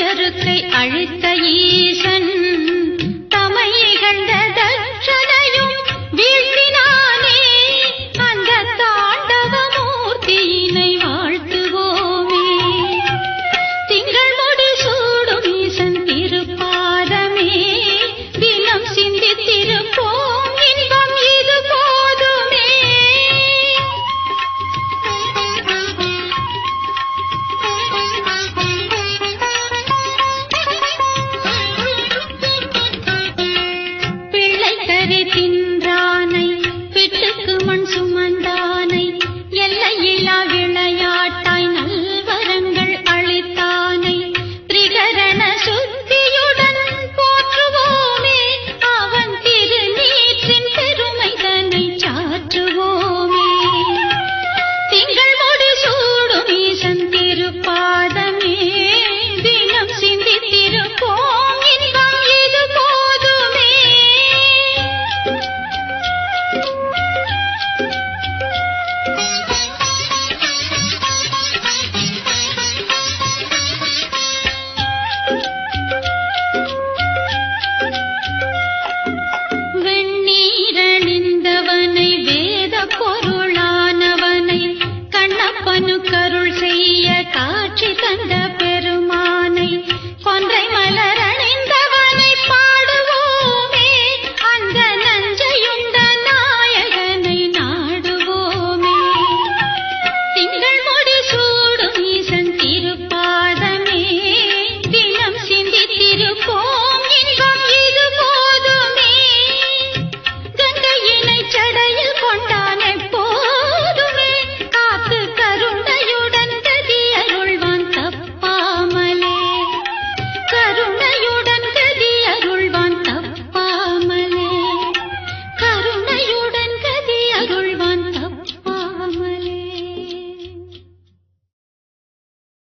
அச்சருக்கை அழித்த ஈசன் தமையை கண்ட मेरे 哪吒。